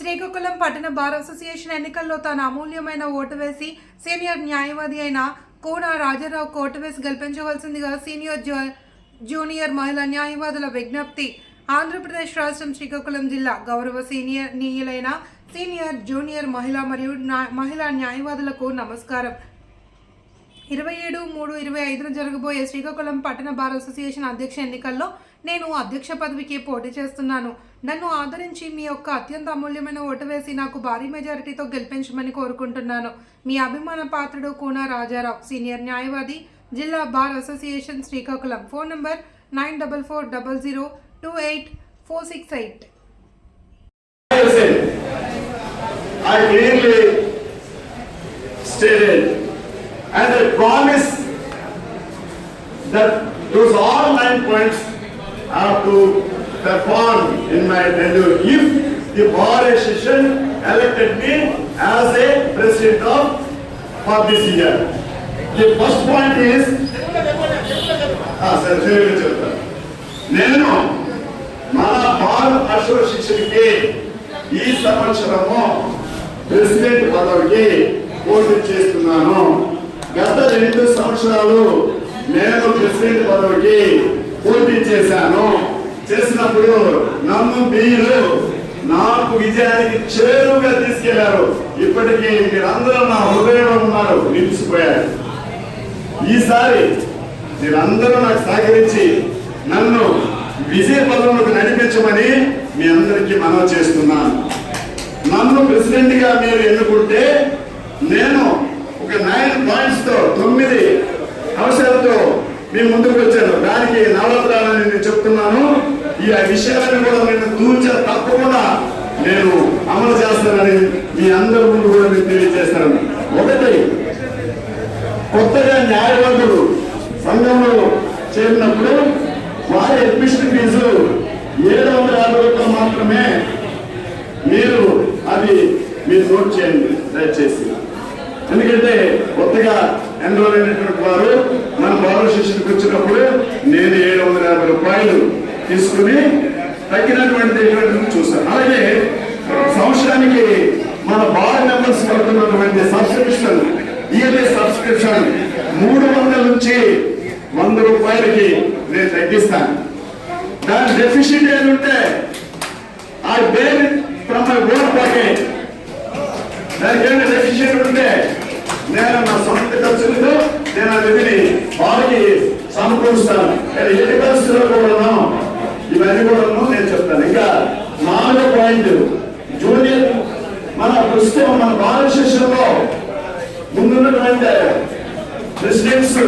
శ్రీకాకుళం పట్టణ bar association ఎన్నికల్లో తాను అమూల్యమైన ఓటు వేసి సీనియర్ న్యాయవాది అయిన కోన రాజారావు కోటు వేసి గెలిపించవలసిందిగా సీనియర్ జూ- జూనియర్ మహిళా న్యాయవాదుల విజ్ఞప్తి. ఆంధ్రప్రదేశ్ రాష్ట్రం శ్రీకాకుళం జిల్లా గౌరవ సీనియర్ నీయులైన సీనియర్ జూనియర్ మహిళా మరియు నా- మహిళా న్యాయవాదులకు నమస్కారం. ఇరవై ఏడు మూడు ఇరవై ఐదున జరగబోయే శ్రీకాకుళం పట్టణ బార్ అసోసియేషన్ అధ్యక్ష ఎన్నికల్లో నేను అధ్యక్ష పదవికి పోటీ చేస్తున్నాను. నన్ను ఆదరించి మీ యొక్క అత్యంత అమూల్యమైన ఓటు వేసి నాకు భారీ మెజారిటీతో గెలిపించమని కోరుకుంటున్నాను. మీ అభిమాన పాత్రుడు కూన రాజారావు సీనియర్ న్యాయవాది జిల్లా bar association Srikakulam. Phone number nine double four double zero two eight four six eight. I clearly stated, and I promise that those all nine points have to perform in my tenure if the bar association elected me as a president of for this year. The first point is, sir, చెప్తాను. నేను మన bar అసోసియేషన్కి ఈ సంవత్సరము president పదవికి పోటీ చేస్తున్నాను గత రెండు సంవత్సరాలు నేను ప్రెసిడెంట్ పదవికి పోటీ చేశాను. చేసినప్పుడు నన్ను మీరు నాకు విజయానికి చేరువుగా తీసుకెళ్ళారు. ఇప్పటికీ మీరందరూ నా హృదయంలో ఉన్నారు. నిలిచిపోయారు. ఈసారి మీరందరూ నాకు సహకరించి నన్ను విజయ పదంలోకి నడిపించమని మీ అందరికీ మనవి చేస్తున్నాను. నన్ను ప్రెసిడెంట్గా మీరు ఎన్నుకుంటే నేను ఒక నైన్ పాయింట్స్తో తొమ్మిది అంశాలతో మీ ముందుకు వచ్చాను. దానికి నవరత్నాలని నేను చెప్తున్నాను. ఈ విషయాలను కూడా నేను తూచ తప్పకుండా నేను అమలు చేస్తానని మీ అందరి ముందు కూడా నేను తెలియజేస్తాను. ఒకటి కొత్తగా న్యాయవాదులు సంఘంలో చేరినప్పుడు వారి అడ్మిషన్ ఫీజు ఏడు వందల యాభై రూపాయలు మాత్రమే మీరు అది మీరు నోట్ చేయండి. దయచేసి. ఎందుకంటే కొత్తగా ఎన్రోల్ అయినటువంటి వారు మన బాల శిష్యుడికి వచ్చినప్పుడు నేను ఏడు వందల యాభై రూపాయలు తీసుకుని తగ్గినటువంటి చూస్తాను అలాగే సంవత్సరానికి మన బార్ మెంబర్స్ కడుతున్నటువంటి సబ్స్క్రిప్షన్ ఇయర్లీ సబ్స్క్రిప్షన్ మూడు వందల నుంచి వంద రూపాయలకి నేను తగ్గిస్తాను. దాని డెఫిషిట్ ఏంటంటే ఆ bear from my own pocket దానికి ఏమైనా డెఫిషియెంట్ ఉంటే నేను నా సొంత ఖర్చులతో నేను ఆ నిధిని వారికి సమకూరుస్తాను. కానీ ఎన్ని పరిస్థితుల్లో కూడాను ఇవన్నీ కూడాను నేను చెప్తాను. ఇంకా నాలుగో పాయింట్ జూనియర్ మన ప్రస్తుతం మన భారతదేశంలో ముందున్నటువంటి ప్రెసిడెంట్స్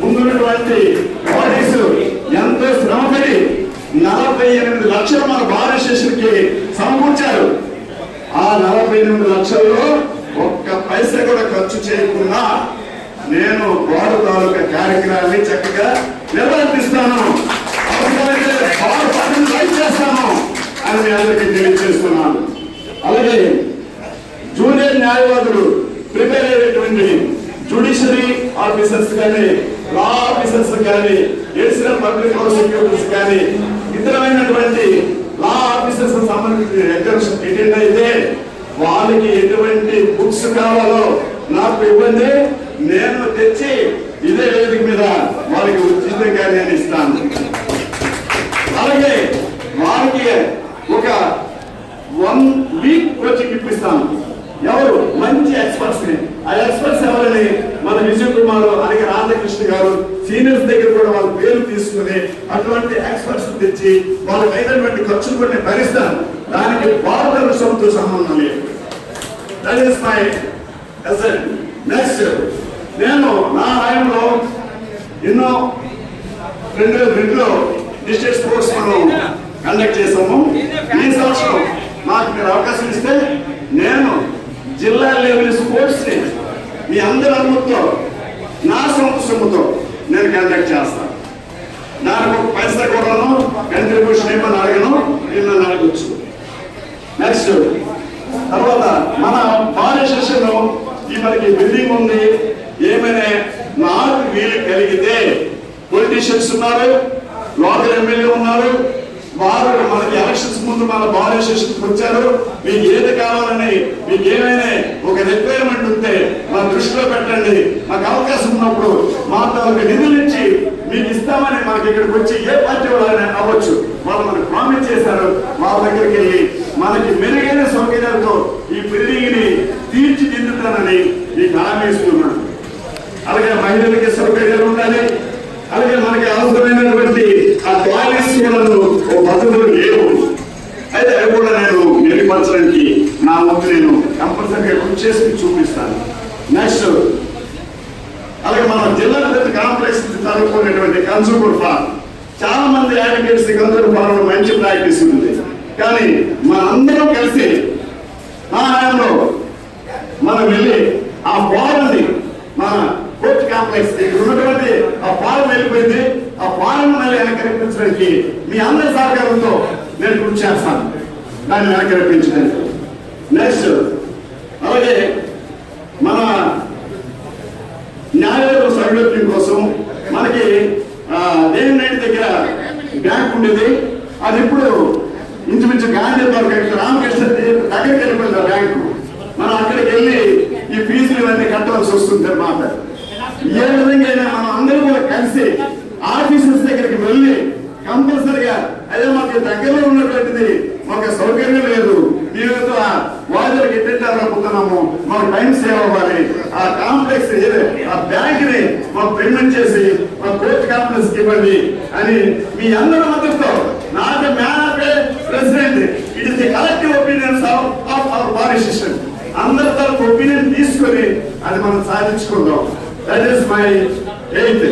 ముందున్నటువంటి బాడీస్ ఎంతో శ్రమపడి నలభై ఎనిమిది లక్షలు మన భారతదేశానికి సమకూర్చారు. ఆ నలభై ఎనిమిది లక్షల్లో ఒక్క పైసా కూడా ఖర్చు చేయకుండా నేను వారు తాలూకా కార్యక్రమాన్ని చక్కగా నిర్వర్తిస్తాను. అవసరమైతే చేస్తాను అని మీ అందరికీ తెలియజేస్తున్నాను. అలాగే జూనియర్ న్యాయవాదులు ప్రిపేర్ అయ్యేటువంటి జుడిషియరీ ఆఫీసర్స్ కానీ లా ఆఫీసర్స్ కానీ ఎడిషనల్ పబ్లిక్ ప్రాసిక్యూటర్స్ కానీ ఇతరమైనటువంటి లా ఆఫీసర్స్ సంబంధించిన ఎగ్జామ్స్ అటెండ్ అయితే వాళ్ళకి ఎటువంటి బుక్స్ కావాలో నాకు ఇవ్వండి. నేను తెచ్చి ఇదే వేదిక మీద వాళ్ళకి ఉచితంగా నేను ఇస్తాను. అలాగే వారికి ఒక వన్ వీక్ కోచింగ్ ఇప్పిస్తాను ఎవరు? మంచి ఎక్స్పర్ట్స్ని. ఆ ఎక్స్పర్ట్స్ ఎవరని మన విజయ్ కుమార్ అలాగే రాధాకృష్ణ గారు సీనియర్స్ దగ్గర కూడా వాళ్ళ పేరు తీసుకుని అటువంటి ఎక్స్పర్ట్స్ తెచ్చి వాళ్ళకి అయినటువంటి ఖర్చులు కూడా నేను భరిస్తాను. దానికి భారతదేశంతో సంబంధం లేదు దట్ ఈస్ మై నెక్స్ట్ నేను నా హయాంలో ఎన్నో రెండు వేల రెండులో డిస్ట్రిక్ట్ స్పోర్ట్స్ మనం కండక్ట్ చేసాము ఈ సంవత్సరం నాకు మీరు అవకాశం ఇస్తే నేను జిల్లా లెవెల్ స్పోర్ట్స్ని మీ అందరి అనుమతితో నా సొంత సొమ్ముతో నేను కండక్ట్ చేస్తాను నాకు పైసా కూడాను కంట్రిబ్యూషన్ ఏమని అడగను నేను నన్ను అడగచ్చు. నెక్స్ట్ తర్వాత మన భారతదేశంలో ఈ మనకి బిల్డింగ్ ఉంది. ఏమైనా నాకు వీలు కలిగితే పొలిటీషియన్స్ ఉన్నారు లోకల్ ఎమ్మెల్యే ఉన్నారు వారు మనకి ఎలక్షన్స్ ముందు మన బార్ అసోసియేషన్కి వచ్చారు. మీకు ఏది కావాలని మీకు ఏమైనా ఒక రిక్వైర్మెంట్ ఉంటే మా దృష్టిలో పెట్టండి. మాకు అవకాశం ఉన్నప్పుడు మా తాలూకు నిధులు ఇచ్చి మీకు ఇస్తామని మనకి ఇక్కడికి వచ్చి ఏ పార్టీ వాళ్ళని అవ్వచ్చు వాళ్ళు మనకు ప్రామిస్ చేశారు. వాళ్ళ దగ్గరికి వెళ్ళి మనకి మెరుగైన సౌకర్యాలతో ఈ బిల్డింగ్ తీర్చిదిద్దుతానని మీకు హామీ ఇస్తున్నాను. అలాగే మహిళలకి సౌకర్యాలు ఉండాలి. అలాగే మనకి అవసరమైనటువంటి ఆ పాలసీలను ఓ పద్ధతులు లేవు. అయితే అవి కూడా నేను మెరుగుపరచడానికి నా ముందు నేను కంపల్సరిగా కృషి చేసి చూపిస్తాను. నెక్స్ట్ అలాగే మన జిల్లా కాంప్లెక్స్ చదువుకునేటువంటి కన్సూమర్ ఫార్మ్ చాలా మంది యాడ్వకేట్స్ కన్సూమర్ ఫార్మ్ మంచి ప్రాక్టీస్ ఉంది. కానీ మనందరం కలిసి మా హయాంలో మనం వెళ్ళి ఆ ఫార్మ్ని మన కోర్ట్ కాంప్లెక్స్ ఉన్నటువంటి ఆ ఫారం వెళ్ళిపోయింది. ఆ ఫారం మళ్ళీ వెనక్కి రప్పించడానికి మీ అందరి సహకారంతో నేను కృషి చేస్తాను. దాన్ని వెనక్కి రప్పించడానికి. నెక్స్ట్ అలాగే మన న్యాయాలయ సౌలభ్యం కోసం మనకి ఆ, దేవి నైట్ దగ్గర బ్యాంక్ ఉండేది. అది ఇప్పుడు ఇంచుమించు గాంధీ పార్క్ రామకృష్ణ దగ్గరికి వెళ్ళిపోయింది ఆ బ్యాంకు. మనం అక్కడికి వెళ్ళి ఈ ఫీజులు ఇవన్నీ కట్టవలసి వస్తుంది అన్నమాట ఏ విధంగా అయినా మనం అందరూ కూడా కలిసి ఆఫీసర్స్ దగ్గరికి వెళ్ళి కంపల్సరిగా అదే మాకు దగ్గరలో ఉన్నటువంటిది మాకు సౌకర్యం లేదు. మేము వాజులకు ఎట్టేటాలనుకుంటున్నాము మాకు టైం సేవ్ అవ్వాలి. ఆ కాంప్లెక్స్ ఆ బ్యాంక్ని మాకు పేమెంట్ చేసి మా కోర్టు కాంప్లెక్స్కి ఇవ్వండి అని మీ అందరి మద్దతుతో నాకు man of president it is the collective opinions of our politician అందరి తరపు ఒపీనియన్ తీసుకొని అది మనం సాధించుకుందాం. That is my eighth